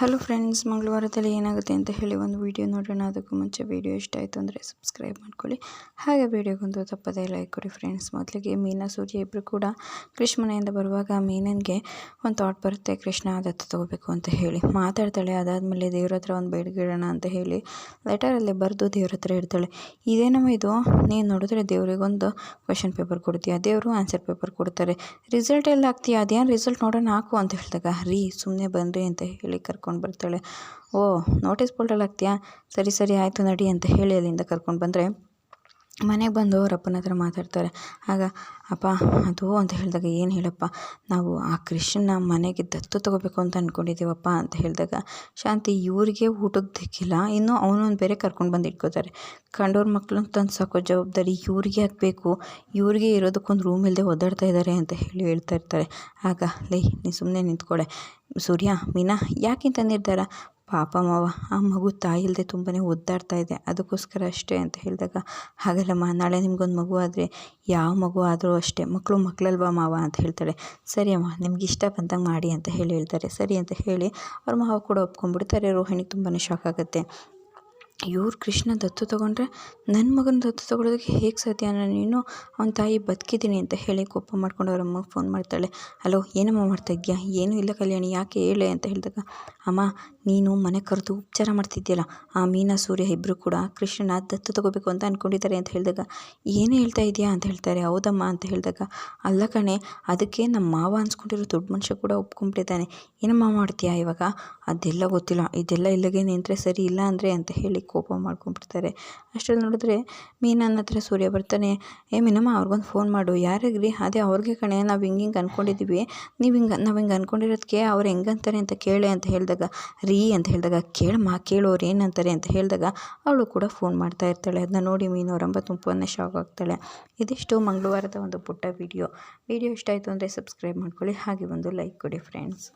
Hello friends ಮಂಗಳವಾರದಲ್ಲಿ ಏನಾಗುತ್ತೆ ಅಂತ ಹೇಳಿ ಒಂದು ವಿಡಿಯೋ ನೋಡೋಣ. ಅದಕ್ಕೂ ಮುಂಚೆ ವಿಡಿಯೋ ಇಷ್ಟ ಆಯಿತು ಅಂದರೆ ಸಬ್ಸ್ಕ್ರೈಬ್ ಮಾಡ್ಕೊಳ್ಳಿ. ಹಾಗೆ ವೀಡಿಯೋಗೊಂದು ತಪ್ಪದೇ ಲೈಕ್ ಕೊಡಿ ಫ್ರೆಂಡ್ಸ್ ಮೊದಲಿಗೆ ಮೀನಾ, ಸೂರ್ಯ ಇಬ್ಬರು ಕೂಡ ಕೃಷ್ಣ ಮನೆಯಿಂದ ಬರುವಾಗ ಮೀನನ್ಗೆ ಒಂದು ಥಾಟ್ ಬರುತ್ತೆ. ಕೃಷ್ಣ ದತ್ತು ತಗೋಬೇಕು ಅಂತ ಹೇಳಿ. ಮಾತಾಡ್ತಾಳೆ. ಅದಾದಮೇಲೆ ದೇವ್ರ ಹತ್ರ ಒಂದು ಬೇಡಿಗಿಡೋಣ ಅಂತ ಹೇಳಿ ಲೆಟರಲ್ಲಿ ಬರೆದು ದೇವ್ರ ಹತ್ರ ಇಡ್ತಾಳೆ. ಇದೇನಮ್ಮ ಇದು? ನೀನು ನೋಡಿದ್ರೆ ದೇವರಿಗೊಂದು ಕ್ವೆಶನ್ ಪೇಪರ್ ಕೊಡ್ತೀಯ? ದೇವರು ಆನ್ಸರ್ ಪೇಪರ್ ಕೊಡ್ತಾರೆ. ರಿಸಲ್ಟ್ ಎಲ್ಲ ಆಗ್ತೀಯ? ಅದೇನು ರಿಸಲ್ಟ್ ನೋಡೋಣ ಹಾಕು ಅಂತ ಹೇಳಿದಾಗ, ರೀ ಸುಮ್ಮನೆ ಬನ್ನಿರಿ ಅಂತ ಹೇಳಿ ಕರ್ಕೊಂಡು ಬರ್ತಾಳೆ. ಓ ನೋಟಿಸ್ ಬೋರ್ಡಲ್ಲಿ ಹಾಕ್ತೀಯಾ? ಸರಿ ಸರಿ ಆಯಿತು ನಡಿ ಅಂತ ಹೇಳಿ ಅಲ್ಲಿಂದ ಕರ್ಕೊಂಡು ಬಂದರೆ ಮನೆಗೆ ಬಂದು ಅವ್ರ ಅಪ್ಪನ ಹತ್ರ ಮಾತಾಡ್ತಾರೆ. ಆಗ, ಅಪ್ಪ, ಅದು ಅಂತ ಹೇಳಿದಾಗ ಏನು ಹೇಳಪ್ಪ? ನಾವು ಆ ಕೃಷ್ಣನ ಮನೆಗೆ ದತ್ತು ತಗೋಬೇಕು ಅಂತ ಅಂದ್ಕೊಂಡಿದ್ದೀವಪ್ಪ ಅಂತ ಹೇಳಿದಾಗ ಶಾಂತಿ ಇವ್ರಿಗೆ ಊಟಕ್ಕೆ ದಿಕ್ಕಿಲ್ಲ ಇನ್ನು ಅವನೊಂದು ಬೇರೆ ಕರ್ಕೊಂಡು ಬಂದು ಇಟ್ಕೋತಾರೆ. ಕಂಡೋರ ಮಕ್ಳನ್ನ ತಂದು ಸಾಕೋ ಜವಾಬ್ದಾರಿ ಇವ್ರಿಗೆ ಆಗಬೇಕು. ಇವ್ರಿಗೆ ಇರೋದಕ್ಕೊಂದು ರೂಮ್ ಇಲ್ಲದೆ ಒದ್ದಾಡ್ತಾ ಇದ್ದಾರೆ ಅಂತ ಹೇಳಿ ಹೇಳ್ತಾ ಇರ್ತಾರೆ. ಆಗ, ಲೈ, ನೀ ಸುಮ್ಮನೆ ನಿಂತ್ಕೊಳೆ ಸೂರ್ಯ, ಮೀನಾ ಯಾಕಿಂತ ನಿರ್ಧಾರ ಪಾಪ ಮಾವ, ಆ ಮಗು ತಾಯಿ ಇಲ್ಲದೆ ತುಂಬಾ ಒದ್ದಾಡ್ತಾ ಇದೆ. ಅದಕ್ಕೋಸ್ಕರ ಅಷ್ಟೇ ಅಂತ ಹೇಳಿದಾಗ ಹಾಗಲ್ಲಮ್ಮ ನಾಳೆ ನಿಮಗೊಂದು ಮಗು ಆದರೆ ಯಾವ ಮಗು ಆದರೂ ಅಷ್ಟೇ ಮಕ್ಕಳು ಮಕ್ಕಳಲ್ವಾ ಮಾವ ಅಂತ ಹೇಳ್ತಾಳೆ. ಸರಿ ಅಮ್ಮ, ನಿಮ್ಗೆ ಇಷ್ಟ ಬಂದಂಗೆ ಮಾಡಿ ಅಂತ ಹೇಳಿ ಹೇಳ್ತಾರೆ. ಸರಿ ಅಂತ ಹೇಳಿ ಅವ್ರ ಮಾವ ಕೂಡ ಒಪ್ಕೊಂಡ್ಬಿಡ್ತಾರೆ. ರೋಹಿಣಿಗೆ ತುಂಬಾ ಶಾಕ್ ಆಗುತ್ತೆ. ಇವ್ರು ಕೃಷ್ಣ ದತ್ತು ತಗೊಂಡ್ರೆ ನನ್ನ ಮಗನ ದತ್ತು ತಗೊಳ್ಳೋದಕ್ಕೆ ಹೇಗೆ ಸಾಧ್ಯ ನೀನು ಅವನ ತಾಯಿ ಬದುಕಿದ್ದೀನಿ ಅಂತ ಹೇಳಿ ಕೋಪ ಮಾಡ್ಕೊಂಡು ಅವ್ರ ಅಮ್ಮಗೆ ಫೋನ್ ಮಾಡ್ತಾಳೆ. ಹಲೋ ಏನಮ್ಮ ಮಾಡ್ತಾ ಇದೆಯಾ ಏನೂ ಇಲ್ಲ ಕಲ್ಯಾಣಿ, ಯಾಕೆ ಹೇಳೆ? ಅಂತ ಹೇಳಿದಾಗ, ಅಮ್ಮ, ನೀನು ಮನೆ ಕರೆದು ಉಪಚಾರ ಮಾಡ್ತಿದ್ದೀಯಲ್ಲ, ಆ ಮೀನಾ, ಸೂರ್ಯ ಇಬ್ಬರು ಕೂಡ ಕೃಷ್ಣನ ದತ್ತು ತಗೋಬೇಕು ಅಂತ ಅಂದ್ಕೊಂಡಿದ್ದಾರೆ ಅಂತ ಹೇಳಿದಾಗ, ಏನು ಹೇಳ್ತಾ ಇದೆಯಾ ಅಂತ ಹೇಳ್ತಾರೆ. ಹೌದಮ್ಮ ಅಂತ ಹೇಳಿದಾಗ, ಅಲ್ಲ ಕಣೆ, ಅದಕ್ಕೆ ನಮ್ಮ ಮಾವ ಅನ್ಸ್ಕೊಂಡಿರೋ ದೊಡ್ಡ ಮನುಷ್ಯ ಕೂಡ ಒಪ್ಕೊಂಡ್ಬಿಟ್ಟಿದ್ದಾನೆ ಏನಮ್ಮ ಮಾಡ್ತೀಯಾ ಇವಾಗ? ಅದೆಲ್ಲ ಗೊತ್ತಿಲ್ಲ, ಇದೆಲ್ಲ ಇಲ್ಲಿಗೆ ನಿಂತರೆ ಸರಿ ಇಲ್ಲ ಅಂದರೆ, ಅಂತ ಹೇಳಿ ಕೋಪ ಮಾಡ್ಕೊಂಡ್ಬಿಡ್ತಾರೆ ಅಷ್ಟರಲ್ಲಿ ನೋಡಿದ್ರೆ ಮೀನನ್ನ ಹತ್ರ ಸೂರ್ಯ ಬರ್ತಾನೆ, ಏ ಮೀನಮ್ಮ, ಅವ್ರಿಗೊಂದು ಫೋನ್ ಮಾಡು. ಯಾರಿಗ್ರಿ? ಅದೇ ಅವ್ರಿಗೆ ಕಣೆ, ನಾವು ಹಿಂಗೆ ಹಿಂಗೆ ಅಂದ್ಕೊಂಡಿದ್ದೀವಿ ನೀವು ಹಿಂಗೆ, ನಾವು ಹಿಂಗೆ ಅಂದ್ಕೊಂಡಿರೋದಕ್ಕೆ ಅವ್ರು ಹೆಂಗಂತಾರೆ ಅಂತ ಕೇಳಿ ಅಂತ ಹೇಳಿದಾಗ, ರೀ ಅಂತ ಹೇಳಿದಾಗ ಕೇಳಮ್ಮ ಕೇಳೋರು ಏನಂತಾರೆ ಅಂತ ಹೇಳಿದಾಗ, ಅವಳು ಕೂಡ ಫೋನ್ ಮಾಡ್ತಾ ಇರ್ತಾಳೆ. ಅದನ್ನ ನೋಡಿ ಮೀನು ಅವರಂಬ ತುಂಬನೇ ಶಾಕ್ ಆಗ್ತಾಳೆ. ಇದಿಷ್ಟು ಮಂಗಳವಾರದ ಒಂದು ಪುಟ್ಟ ವಿಡಿಯೋ ವಿಡಿಯೋ ಇಷ್ಟ ಆಯಿತು ಅಂದರೆ ಸಬ್ಸ್ಕ್ರೈಬ್ ಮಾಡ್ಕೊಳ್ಳಿ. ಹಾಗೆ ಒಂದು ಲೈಕ್ ಕೊಡಿ ಫ್ರೆಂಡ್ಸ್